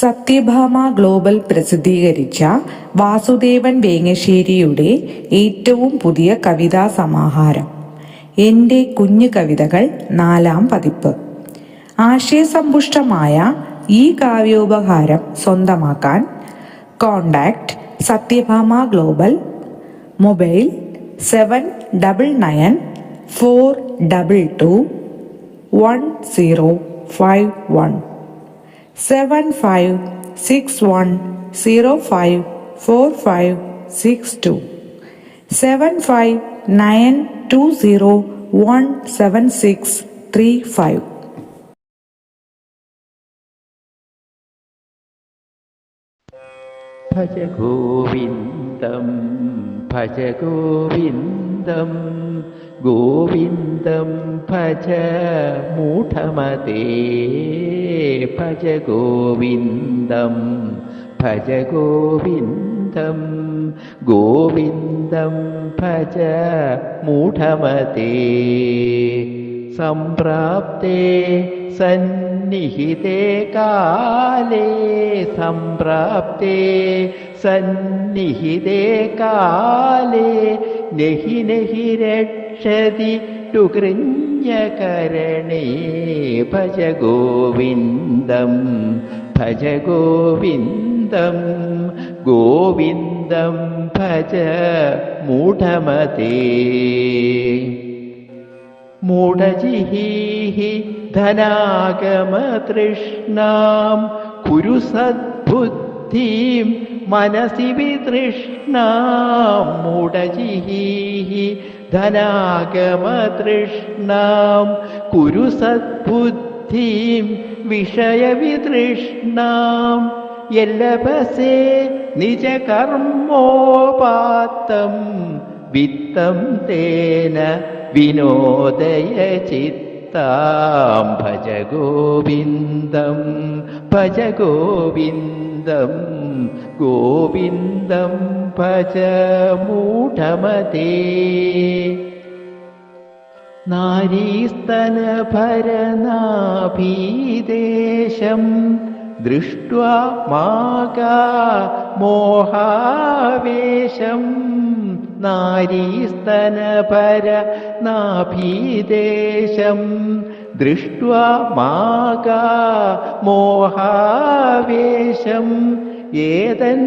Satyabhama global പ്രസിദ്ധീകരിച്ച വാസുദേവൻ വേങ്ങശ്ശേരിയുടെ ഏറ്റവും പുതിയ കവിതാ സമാഹാരം. എന്റെ കുഞ്ഞു കവിതകൾ നാലാം പതിപ്പ്. ആശയസമ്പുഷ്ടമായ ഈ കാവ്യോപഹാരം സ്വന്തമാക്കാൻ contact Satyabhama global mobile seven double nine four double two one zero five one. Seven five six one zero five four five six two seven five nine two zero one seven six three five ഭജ गोविन्दं भज गोविन्दं गोविन्दं भज मूढमते भज गोविन्दं भज गोविन्दं गोविन्दं भज मूढमते सम्प्राप्ते सन्निहिते काले सम्प्राप्ते सन्निहिते काले नहि नहि रक्षति टु गृह्यकरणे भज गोविन्दं भज गोविन्दं गोविन्दं भज मूढमते। मूढजिः ധനാഗമതൃഷ്ണാം കുരു സദ്ബുദ്ധിം മനസി വിതൃഷ്ണാം മൂഢജിഹീः ധനാഗമതൃഷ്ണാം. കുരു സദ്ബുദ്ധിം വിഷയവിതൃഷ്ണാം യല്ലഭസേ നിജകർമ്മോപാത്തം വിത്തം തേന വിനോദയ ചിത്താം भज गोविन्दम् भज गोविन्दम् गोविन्दम् भजमूढमते नारीस्तनभरनाभीदेशम् दृष्ट्वा मागा मोहावेशम्। നാരീസ്തനഭര നാഭീദേശം ദൃഷ്ട്വാ മാകാ മോഹാവേശം ഏതൻ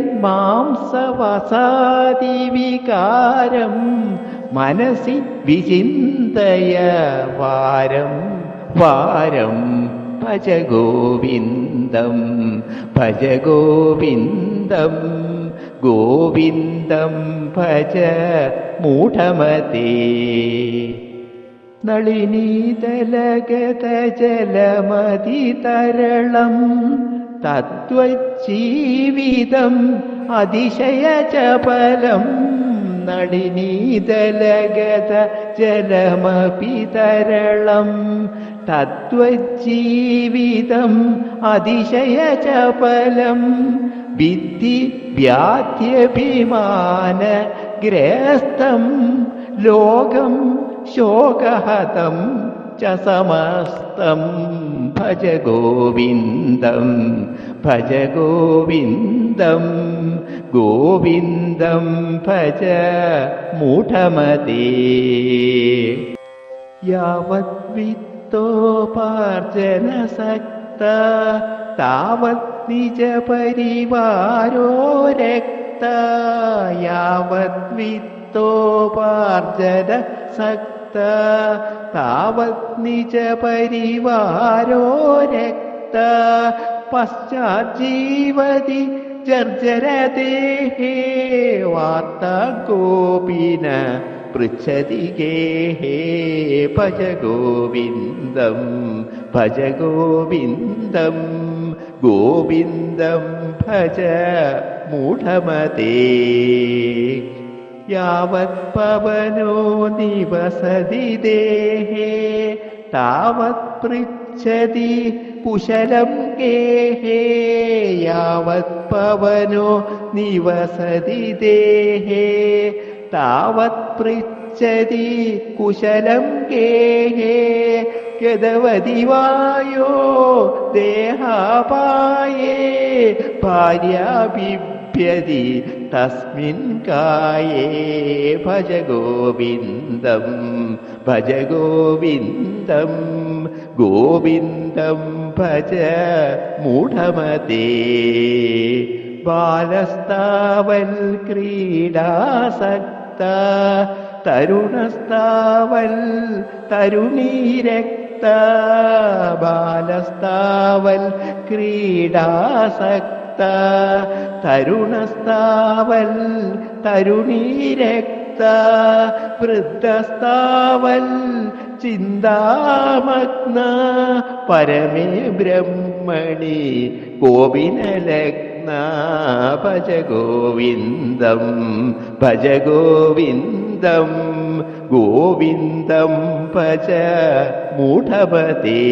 മാംസവസാദിവികാരം മനസി വിചിന്തയ വാരം വാരം ഭജ ഗോവിന്ദം ഭജ ഗോവിന്ദം ഗോവിന്ദം ഭജ മൂഢമതി. നളിനീതലഗതജലമതി തരളം തത്വജീവിതം അതിശയചപലം നളിനീതലഗത ജലമപിതരളം തത്വജീവിതം ्याख्यभिमानगृहस्तं लोकं शोकहतं च समस्तं भज गोविन्दं भज गोविन्दं गोविन्दं भज मूढमते यावद्वित्तोपार्जनस तावत् निजपरिवारो रक्त यावद्वित्तोपार्जन वित्तोपार्जरसक्ता तावत् निजपरिवारो रक्त पश्चाज्जीवति जर्जरदेहे वार्ता गोपीन पृच्छति गेः भजगोविन्दं भजगोविन्दं गोविन्दं भज मूढमते। यावत्पवनो निवसति देहे तावत् पृच्छति कुशलं गेहे। यावत्पवनो निवसति देहे താവത് പൃച്ഛതി കുശലം കേഹേ. ഗതവതി വായോ ദേഹാപായേ. ഭാര്യാഭിഭ്യതി തസ്മിൻ കായേ. ഭജ ഗോവിന്ദം ഭജ ഗോവിന്ദം ഗോവിന്ദം ഭജ മൂഢമതേ. ബാലസ്താവൽ ക്രീഡാസക്ത തരുണസ്താവൽ തരുണീരക്ത ബാലസ്താവൽ ക്രീഡാസക്ത തരുണസ്താവൽ തരുണീരക്ത വൃദ്ധസ്താവൽ ചിന്താമഗ്ന പരമേ ബ്രഹ്മണി ഗോപിനലഗ്ന ഭജ ഗോവിന്ദം ഭജ ഗോവിന്ദം ഗോവിന്ദം ഭജ മൂഢപതേ.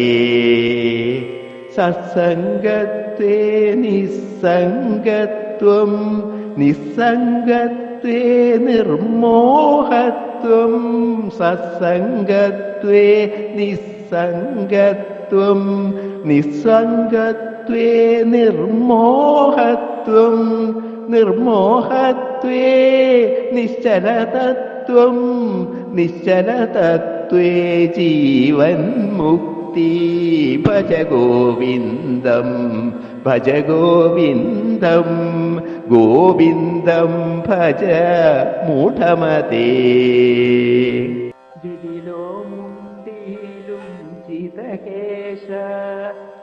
സത്സംഗത്വേ നിസ്സംഗത്വം നിസ്സംഗത്വേ നിർമോഹത്വം സത്സംഗത്വേ നിസ്സംഗത്വം നിസ്സംഗത്വേ നിർമോഹത്വം നിർമോഹത്വേ നിശ്ചലതത്വം നിശ്ചലതത്വേ ജീവൻ മുക്തി. ഭജ ഗോവിന്ദം ഭജ ഗോവിന്ദം ഗോവിന്ദം ഭജ മൂഢമതേ.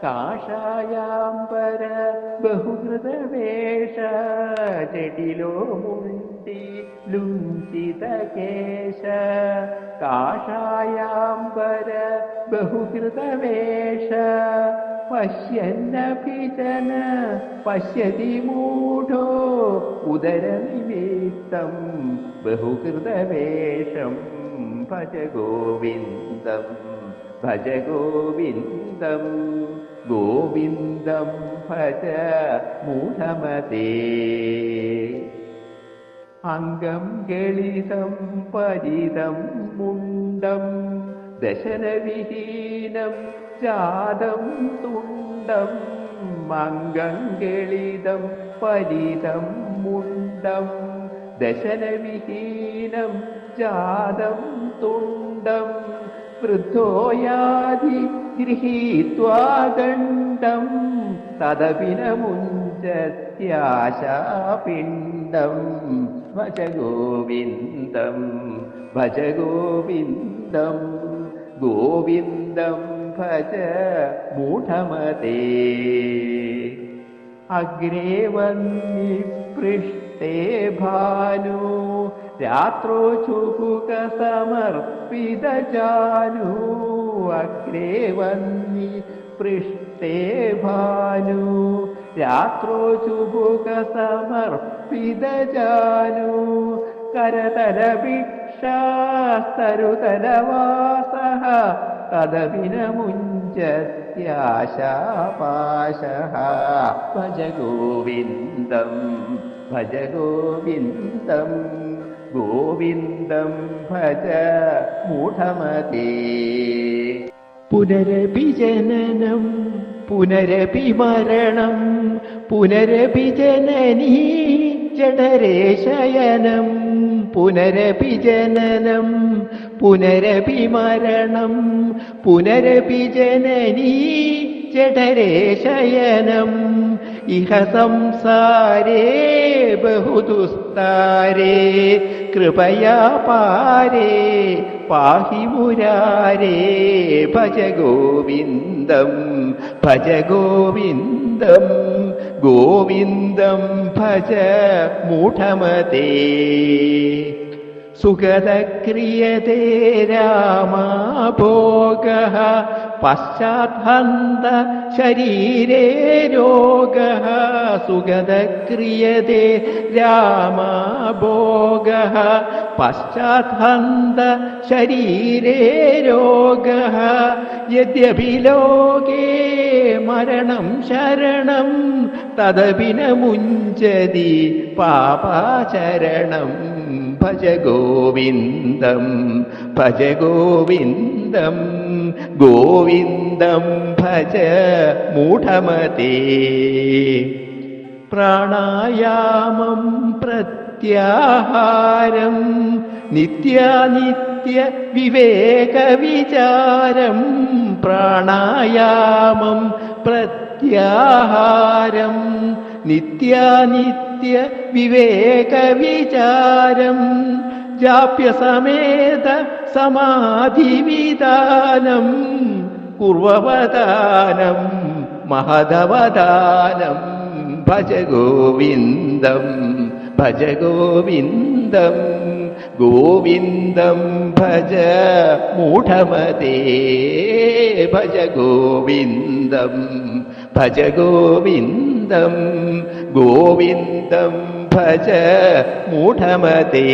കാഷായാംബര ബഹുകൃതവേഷ ജടിലോ മുണ്ടി ലുഞ്ചിതകേശ കാഷായാംബര ബഹുകൃതവേഷ പശ്യന്നഭിജന പശ്യതി മൂഢോ ഉദരനിമിത്തം ബഹുകൃതവേഷം ഭജ ഗോവിന്ദം ഭജ ഗോവിന്ദം ഗോവിന്ദം ഭജ മൂഢമതേ. അംഗം ഗളിതം പരിതം മുണ്ടം ദശനവിഹീനം ജാതം തുണ്ടം അംഗം ഗളിതം പരിതം മുണ്ടം ദശനവിഹീനം ജാതം തുണ്ടം. वृद्धो यादि गृहीत्वा दण्डम् तदपि न मुञ्चत्याशापिण्डम् भज गोविन्दम् भज गोविन्दम् गोविन्दम् भज मूढमते। अग्रेवन् पृष्टे भानु। രാത്രോ ചുക സമർപ്പിത ജാനു അഗ്രേ വന്നി പൃഷ്ടേ ഭാനു. രാത്രോ ചുബുക സമർപ്പിതജാനു തദവിന തദവിനമുഞ്ചത്യാശാപാശഃ ഭജ ഗോവിന്ദം ഭജ ഗോവിന്ദം ഗോവിന്ദം ഭജ മൂഢമതേ. പുനരപി ജനനം പുനരപി മരണം പുനരപി ജനനീ ജഠരേ ശയനം പുനരപി ജനനം പുനരപി മരണം പുനരപി ജനനീ ജഠരേ ശയനം. ഇഹ സംസാരേ ബഹുദുസ്താരേ കൃപയാ പാരേ പാഹി മുരാരേ ഭജ ഗോവിന്ദം ഭജ ഗോവിന്ദം ഗോവിന്ദം ഭജ മൂഢമതേ. സുഗതക്രിയതേ രാമാഭോഗः പശ്ചാത്ഹന്ത ശരീരേ രോഗः സുഗതക്രിയതേ രാമാഭോഗः പശ്ചാത്ഹന്ത ശരീരേ രോഗ യദ്യപി ലോകേ മരണം ശരണം തദപിന മുഞ്ചതി പാപാചരണം. ഭജ ഗോവിന്ദം ഭജ ഗോവിന്ദം ഗോവിന്ദം ഭജ മൂഢമതേ. പ്രാണായാമം പ്രത്യാഹാരം നിത്യാനിത്യ വിവേക വിചാരം പ്രാണായാമം പ്രത്യാഹാരം നിത്യാനിത്യ വിവേക വിചാരം ജാപ്യസമേത സമാധിവിധാനം കുർവവദാനം മഹദവദാനം ഭജ ഗോവിന്ദം ഭജ ഗോവിന്ദം ഗോവിന്ദം ഭജ മൂഢമതേ ഭജ ഗോവിന്ദം ഭജ ഗോവിന്ദം ഗോവിന്ദം ഭജ മൂഢമതേ.